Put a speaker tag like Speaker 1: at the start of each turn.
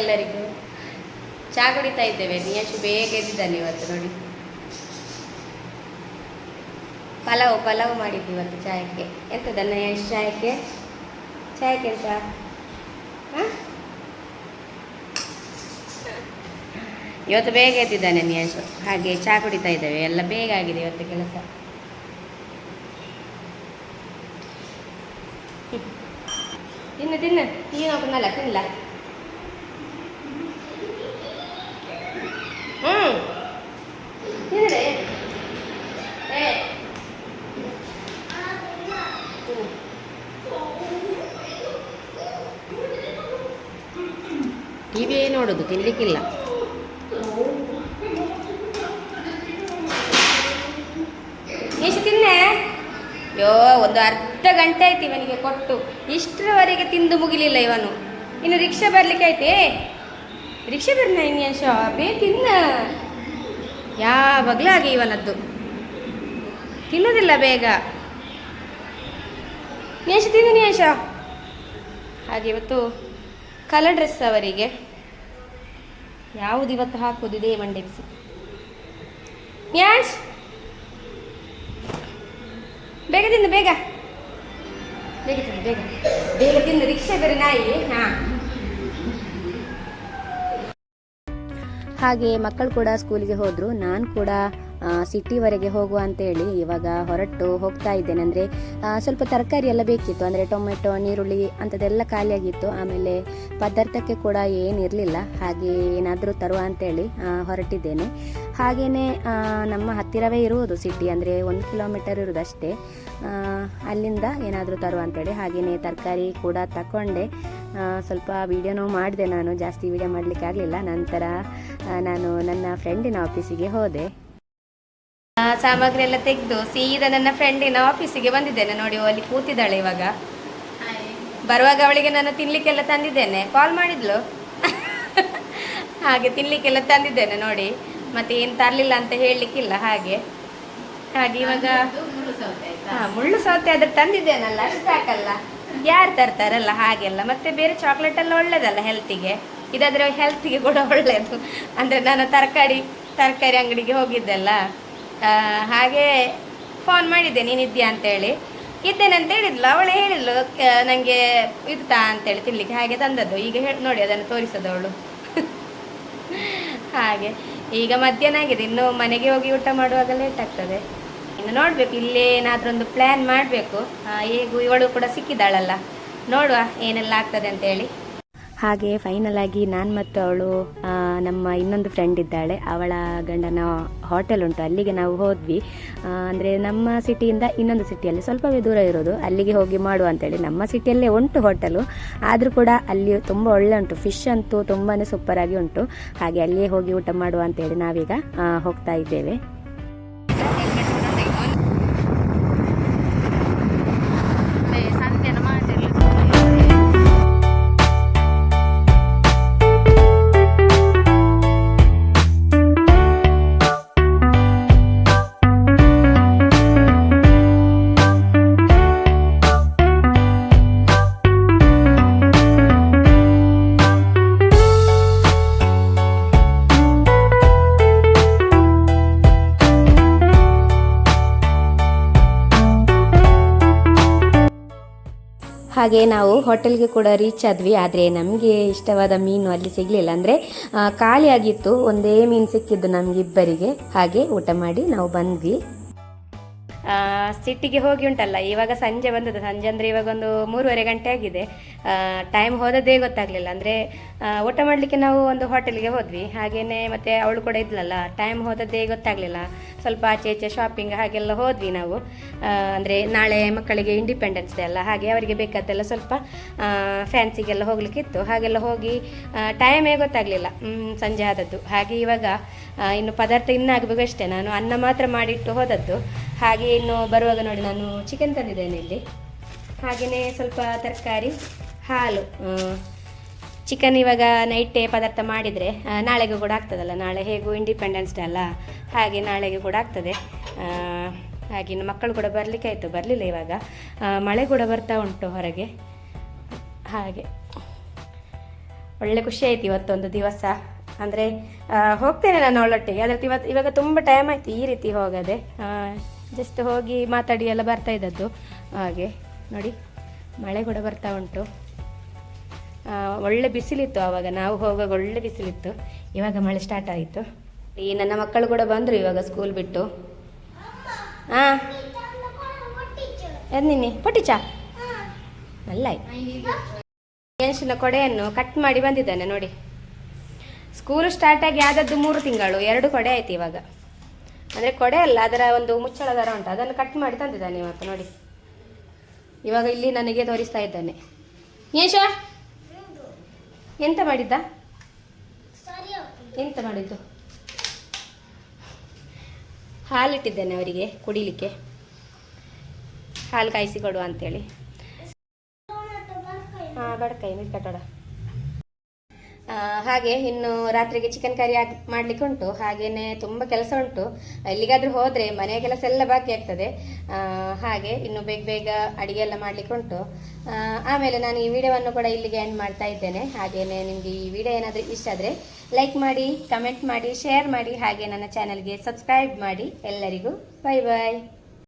Speaker 1: ಎಲ್ಲರಿಗೂ ಚಾ ಕುಡಿತಾ ಇದ್ದೇವೆ. ನಿಯಶು ಬೇಗ ಎದ್ದಿದ್ದಾನೆ ಇವತ್ತು ನೋಡಿ. ಪಲಾವ್ ಪಲಾವ್ ಮಾಡಿದ್ವಿ ಇವತ್ತು ಚಾಯಕ್ಕೆ. ಎಂತದ ನಿಯಶ್ ಚಾಯಕ್ಕೆ? ಚಾಯಕ್ಕೆ ಎಂತ? ಇವತ್ತು ಬೇಗ ಎದ್ದಿದ್ದಾನೆ ನಿಯಶು. ಹಾಗೆ ಚಾ ಕುಡಿತಾ ಇದ್ದೇವೆ. ಎಲ್ಲ ಬೇಗ ಆಗಿದೆ ಇವತ್ತು ಕೆಲಸ. ತಿನ್ನು ತಿನ್ನು. ನೀನು ಹಾಕೊಂಡಲ್ಲ ತಿನ್ನಲ್ಲ ಹ್ಞೂ ತಿನ್ನಡೆ ಏ ತಿನ್ನು. ಟಿವಿಯೇ ನೋಡೋದು ತಿನ್ಲಿಕ್ಕಿಲ್ಲ. ಎಷ್ಟು ತಿನ್ನೆ? ಯೋ ಒಂದು ಅರ್ಧ ಗಂಟೆ ಆಯ್ತು ಇವನಿಗೆ ಕೊಟ್ಟು. ಇಷ್ಟರವರೆಗೆ ತಿಂದು ಮುಗಿಲಿಲ್ಲ ಇವನು. ಇನ್ನು ರಿಕ್ಷಾ ಬರಲಿಕ್ಕೆ ಆಯ್ತೇ? ರಿಕ್ಷಾ ಬರ್ನ ಇನ್ಯಾಶ ಬೇ ತಿನ್ನ ಯಾವಾಗಲೂ ಹಾಗೆ ಇವನದ್ದು. ತಿನ್ನೋದಿಲ್ಲ ಬೇಗ. ನೇಷ ತಿಂದು ನೇಷ ಹಾಗೆ ಇವತ್ತು ಕಲರ್ ಡ್ರೆಸ್ ಅವರಿಗೆ. ಯಾವುದು ಇವತ್ತು ಹಾಕೋದಿದೆ ಮಂಡೆ ಬಿಸಿ. ನ್ಯಾಶ್ ಬೇಗ ತಿಂದು ಬೇಗ. ಬೇಗ ತಿಂದು ಬೇಗ. ಬೇಗ ತಿಂದು ರಿಕ್ಷಾ ಬೇರೆ ನಾಯಿ. ಹಾ.
Speaker 2: ಹಾಗೆ ಮಕ್ಕಳು ಕೂಡ ಸ್ಕೂಲಿಗೆ ಹೋದರು. ನಾನು ಕೂಡ ಸಿಟಿವರೆಗೆ ಹೋಗುವ ಅಂತೇಳಿ ಇವಾಗ ಹೊರಟು ಹೋಗ್ತಾ ಇದ್ದೇನೆ. ಅಂದರೆ ಸ್ವಲ್ಪ ತರಕಾರಿ ಎಲ್ಲ ಬೇಕಿತ್ತು. ಅಂದರೆ ಟೊಮೆಟೊ ನೀರುಳ್ಳಿ ಅಂಥದ್ದೆಲ್ಲ ಖಾಲಿಯಾಗಿತ್ತು. ಆಮೇಲೆ ಪದಾರ್ಥಕ್ಕೆ ಕೂಡ ಏನಿರಲಿಲ್ಲ. ಹಾಗೆ ಏನಾದರೂ ತರುವ ಅಂತೇಳಿ ಹೊರಟಿದ್ದೇನೆ. ಹಾಗೆಯೇ ನಮ್ಮ ಹತ್ತಿರವೇ ಇರುವುದು ಸಿಟಿ. ಅಂದರೆ ಒಂದು ಕಿಲೋಮೀಟರ್ ಇರೋದು ಅಷ್ಟೇ ಅಲ್ಲಿಂದ ಏನಾದರೂ ತರುವ ಅಂತೇಳಿ. ಹಾಗೆಯೇ ತರಕಾರಿ ಕೂಡ ತಗೊಂಡೆ ಸ್ವಲ್ಪ ವೀಡಿಯೋನೂ ಮಾಡಿದೆ ನಾನು. ಜಾಸ್ತಿ ವಿಡಿಯೋ ಮಾಡಲಿಕ್ಕೆ ಆಗಲಿಲ್ಲ. ನಂತರ ನಾನು ನನ್ನ ಫ್ರೆಂಡಿನ ಆಫೀಸಿಗೆ ಹೋದೆ.
Speaker 1: ಆ, ಸಾಮಗ್ರಿ ಎಲ್ಲ ತೆಗೆದು ಸೀದಾ ನನ್ನ ಫ್ರೆಂಡಿನ ಆಫೀಸಿಗೆ ಬಂದಿದ್ದೇನೆ. ನೋಡಿ ಅಲ್ಲಿ ಕೂತಿದ್ದಾಳೆ ಇವಾಗ. ಬರುವಾಗ ಅವಳಿಗೆ ನಾನು ತಿನ್ಲಿಕ್ಕೆಲ್ಲ ತಂದಿದ್ದೇನೆ. ಕಾಲ್ ಮಾಡಿದ್ಲು. ಹಾಗೆ ತಿನ್ಲಿಕ್ಕೆಲ್ಲ ತಂದಿದ್ದೇನೆ ನೋಡಿ. ಮತ್ತೆ ಏನು ತರಲಿಲ್ಲ ಅಂತ ಹೇಳಲಿಕ್ಕಿಲ್ಲ ಹಾಗೆ. ಹಾಗೆ ಇವಾಗ ಹಾ ಮುಳ್ಳು ಸೌತೆ ಆದ್ರೆ ತಂದಿದ್ದೇನಲ್ಲ ಅಷ್ಟು ಸಾಕಲ್ಲ. ಯಾರು ತರ್ತಾರಲ್ಲ ಹಾಗೆಲ್ಲ, ಮತ್ತೆ ಬೇರೆ ಚಾಕ್ಲೇಟ್ ಎಲ್ಲ ಒಳ್ಳೇದಲ್ಲ ಹೆಲ್ತಿಗೆ ಇದಾದ್ರೆ ಹೆಲ್ತಿಗೆ ಕೂಡ ಒಳ್ಳೆಯದು ಅಂದರೆ ನಾನು ತರಕಾರಿ ತರಕಾರಿ ಅಂಗಡಿಗೆ ಹೋಗಿದ್ದೆಲ್ಲ. ಹಾಗೆ ಫೋನ್ ಮಾಡಿದ್ದೆ ನೀನಿದ್ಯಾ ಅಂತೇಳಿ. ಇದ್ದೇನೆ ಅಂತ ಹೇಳಿದ್ಲು, ಅವಳು ಹೇಳಿದ್ಲು ನನಗೆ ಇದು ತಾ ಅಂತೇಳಿ ತಿನ್ಲಿಕ್ಕೆ. ಹಾಗೆ ತಂದದ್ದು. ಈಗ ಹೇಳಿ ನೋಡಿ ಅದನ್ನು ತೋರಿಸೋದು ಅವಳು ಹಾಗೆ, ಈಗ ಮಧ್ಯಾಹ್ನ ಆಗಿದೆ, ಇನ್ನು ಮನೆಗೆ ಹೋಗಿ ಊಟ ಮಾಡುವಾಗ ಲೇಟ್ ಆಗ್ತದೆ. ಇನ್ನು ನೋಡಬೇಕು ಇಲ್ಲೇ ಏನಾದರೂ ಒಂದು ಪ್ಲ್ಯಾನ್ ಮಾಡಬೇಕು. ಹೇಗೂ ಇವಳು ಕೂಡ ಸಿಕ್ಕಿದ್ದಾಳಲ್ಲ. ನೋಡುವ ಏನೆಲ್ಲ ಆಗ್ತದೆ ಅಂತೇಳಿ
Speaker 2: ಹಾಗೆ ಫೈನಲ್ ಆಗಿ ನಾನು ಮತ್ತು ಅವಳು ನಮ್ಮ ಇನ್ನೊಂದು ಫ್ರೆಂಡ್ ಇದ್ದಾಳೆ. ಅವಳ ಗಂಡನ ಹೋಟೆಲ್ ಉಂಟು, ಅಲ್ಲಿಗೆ ನಾವು ಹೋದ್ವಿ. ಅಂದರೆ ನಮ್ಮ ಸಿಟಿಯಿಂದ ಇನ್ನೊಂದು ಸಿಟಿಯಲ್ಲಿ ಸ್ವಲ್ಪವೇ ದೂರ ಇರೋದು. ಅಲ್ಲಿಗೆ ಹೋಗಿ ಮಾಡುವ ಅಂತೇಳಿ ನಮ್ಮ ಸಿಟಿಯಲ್ಲೇ ಉಂಟು ಹೋಟೆಲು ಆದರೂ ಕೂಡ ಅಲ್ಲಿ ತುಂಬ ಒಳ್ಳೆ ಉಂಟು. ಫಿಶ್ ಅಂತೂ ತುಂಬಾ ಸೂಪರಾಗಿ ಉಂಟು. ಹಾಗೆ ಅಲ್ಲಿಯೇ ಹೋಗಿ ಊಟ ಮಾಡುವ ಅಂತೇಳಿ ನಾವೀಗ ಹೋಗ್ತಾ ಇದ್ದೇವೆ. ಹಾಗೆ ನಾವು ಹೋಟೆಲ್ಗೆ ಕೂಡ ರೀಚ್ ಆದ್ವಿ. ಆದರೆ ನಮಗೆ ಇಷ್ಟವಾದ ಮೀನು ಅಲ್ಲಿ ಸಿಗಲಿಲ್ಲ. ಅಂದರೆ ಖಾಲಿಯಾಗಿತ್ತು. ಒಂದೇ ಮೀನು ಸಿಕ್ಕಿದ್ದು ನಮಗಿಬ್ಬರಿಗೆ ಹಾಗೆ ಊಟ ಮಾಡಿ ನಾವು ಬಂದ್ವಿ.
Speaker 1: ಸಿಟ್ಟಿಗೆ ಹೋಗಿ ಉಂಟಲ್ಲ, ಇವಾಗ ಸಂಜೆ ಬಂದದ್ದು. ಸಂಜೆ ಅಂದರೆ ಇವಾಗ ಒಂದು ಮೂರುವರೆ ಗಂಟೆ ಆಗಿದೆ. ಟೈಮ್ ಹೋದದ್ದೇ ಗೊತ್ತಾಗಲಿಲ್ಲ. ಅಂದರೆ ಊಟ ಮಾಡಲಿಕ್ಕೆ ನಾವು ಒಂದು ಹೋಟೆಲ್ಗೆ ಹೋದ್ವಿ. ಹಾಗೇ ಮತ್ತೆ ಅವಳು ಕೂಡ ಇದ್ಲಲ್ಲ ಟೈಮ್ ಹೋದದ್ದೇ ಗೊತ್ತಾಗಲಿಲ್ಲ. ಸ್ವಲ್ಪ ಆಚೆ ಈಚೆ ಶಾಪಿಂಗ್ ಹಾಗೆಲ್ಲ ಹೋದ್ವಿ ನಾವು. ಅಂದರೆ ನಾಳೆ ಮಕ್ಕಳಿಗೆ ಇಂಡಿಪೆಂಡೆನ್ಸ್ ಡೇ ಅಲ್ಲ, ಹಾಗೆ ಅವರಿಗೆ ಬೇಕಾದ್ದೆಲ್ಲ ಸ್ವಲ್ಪ ಫ್ಯಾನ್ಸಿಗೆಲ್ಲ ಹೋಗ್ಲಿಕ್ಕಿತ್ತು. ಹಾಗೆಲ್ಲ ಹೋಗಿ ಟೈಮೇ ಗೊತ್ತಾಗಲಿಲ್ಲ. ಸಂಜೆ ಆದದ್ದು. ಹಾಗೆ ಇವಾಗ ಇನ್ನು ಪದಾರ್ಥ ಇನ್ನಾಗಬೇಕು ಅಷ್ಟೇ. ನಾನು ಅನ್ನ ಮಾತ್ರ ಮಾಡಿಟ್ಟು ಹೋದದ್ದು. ಹಾಗೆ ಇನ್ನು ಬರುವಾಗ ನೋಡಿ ನಾನು ಚಿಕನ್ ತಂದಿದ್ದೇನೆ ಇಲ್ಲಿ. ಹಾಗೆಯೇ ಸ್ವಲ್ಪ ತರಕಾರಿ, ಹಾಲು ಚಿಕನ್ ಇವಾಗ ನೈಟೇ ಪದಾರ್ಥ ಮಾಡಿದರೆ ನಾಳೆಗೂ ಕೂಡ ಆಗ್ತದಲ್ಲ, ನಾಳೆ ಹೇಗೂ ಇಂಡಿಪೆಂಡೆನ್ಸ್ ಡೇ ಅಲ್ಲ, ಹಾಗೆ ನಾಳೆಗೆ ಕೂಡ ಆಗ್ತದೆ. ಹಾಗೆ ಇನ್ನು ಮಕ್ಕಳು ಕೂಡ ಬರಲಿಕ್ಕೆ ಆಯಿತು, ಬರಲಿಲ್ಲ ಇವಾಗ. ಮಳೆ ಕೂಡ ಬರ್ತಾ ಉಂಟು ಹೊರಗೆ. ಹಾಗೆ. ಒಳ್ಳೆ ಖುಷಿ ಆಯ್ತು ಇವತ್ತೊಂದು ದಿವಸ. ಅಂದರೆ ಹೋಗ್ತೇನೆ ನಾನು ಅವಳೊಟ್ಟಿಗೆ, ಆದರೆ ಇವತ್ತು ಇವಾಗ ತುಂಬ ಟೈಮ್ ಆಯಿತು ಈ ರೀತಿ ಹೋಗದೆ. ಜಸ್ಟ್ ಹೋಗಿ ಮಾತಾಡಿ ಎಲ್ಲ ಬರ್ತಾ ಇದ್ದದ್ದು. ಹಾಗೆ, ನೋಡಿ, ಮಳೆ ಕೂಡ ಬರ್ತಾ ಉಂಟು. ಒಳ್ಳೆ ಬಿಸಿಲಿತ್ತು ಆವಾಗ. ನಾವು ಹೋಗುವಾಗ ಒಳ್ಳೆ ಬಿಸಿಲಿತ್ತು. ಇವಾಗ ಮಳೆ ಸ್ಟಾರ್ಟ್ ಆಯಿತು. ಈ ನನ್ನ ಮಕ್ಕಳು ಕೂಡ ಬಂದರು ಇವಾಗ ಸ್ಕೂಲ್ ಬಿಟ್ಟು. ಹಾಂ ಎನ್ನಿನಿ ಪೊಟ್ಟಿಚಾ ಅಲ್ಲ ಗೆಣಸಿನ ಕೊಡೆಯನ್ನು ಕಟ್ ಮಾಡಿ ಬಂದಿದ್ದಾನೆ, ನೋಡಿ. ಸ್ಕೂಲು ಸ್ಟಾರ್ಟ್ ಆಗಿ ಆದದ್ದು ಮೂರು ತಿಂಗಳು, ಎರಡು ಕೊಡೆ ಆಯ್ತು ಇವಾಗ. ಅಂದರೆ ಕೊಡೆ ಅಲ್ಲ ಅದರ ಒಂದು ಮುಚ್ಚಳ ದರ ಉಂಟು. ಅದನ್ನು ಕಟ್ ಮಾಡಿ ತಂದಿದ್ದಾನೆ ಇವತ್ತು ನೋಡಿ. ಇವಾಗ ಇಲ್ಲಿ ನನಗೆ ತೋರಿಸ್ತಾ ಇದ್ದಾನೆ. ಏಷ ಎಂತ ಮಾಡಿದ್ದ? ಎಂತ ಮಾಡಿದ್ದು? ಹಾಲಿಟ್ಟಿದ್ದೇನೆ ಅವರಿಗೆ ಕುಡಿಲಿಕ್ಕೆ. ಹಾಲು ಕಾಯಿಸಿ ಕೊಡುವ ಅಂತೇಳಿ. ಹಾಂ ಬಡ್ಕಾಯಿ ಮಿರ್ಕಟ್ಟೋಡ ಹಾಗೆ ಇನ್ನು ರಾತ್ರಿಗೆ ಚಿಕನ್ ಕರಿ ಹಾಕಿ ಮಾಡಲಿಕ್ಕೆ ಉಂಟು. ಹಾಗೆಯೇ ತುಂಬ ಕೆಲಸ ಉಂಟು. ಎಲ್ಲಿಗಾದರೂ ಹೋದರೆ ಮನೆಯ ಕೆಲಸ ಎಲ್ಲ ಬಾಕಿ ಆಗ್ತದೆ. ಹಾಗೆ ಇನ್ನು ಬೇಗ ಬೇಗ ಅಡಿಗೆ ಎಲ್ಲ ಮಾಡ್ಲಿಕ್ಕೆ ಉಂಟು. ಆಮೇಲೆ ನಾನು ಈ ವಿಡಿಯೋವನ್ನು ಕೂಡ ಇಲ್ಲಿಗೆ ಎಂಡ್ ಮಾಡ್ತಾ ಇದ್ದೇನೆ. ಹಾಗೆಯೇ ನಿಮಗೆ ಈ ವಿಡಿಯೋ ಏನಾದರೂ ಇಷ್ಟ ಆದರೆ ಲೈಕ್ ಮಾಡಿ ಕಮೆಂಟ್ ಮಾಡಿ ಶೇರ್ ಮಾಡಿ, ಹಾಗೆ ನನ್ನ ಚಾನಲ್ಗೆ ಸಬ್ಸ್ಕ್ರೈಬ್ ಮಾಡಿ. ಎಲ್ಲರಿಗೂ ಬೈ ಬಾಯ್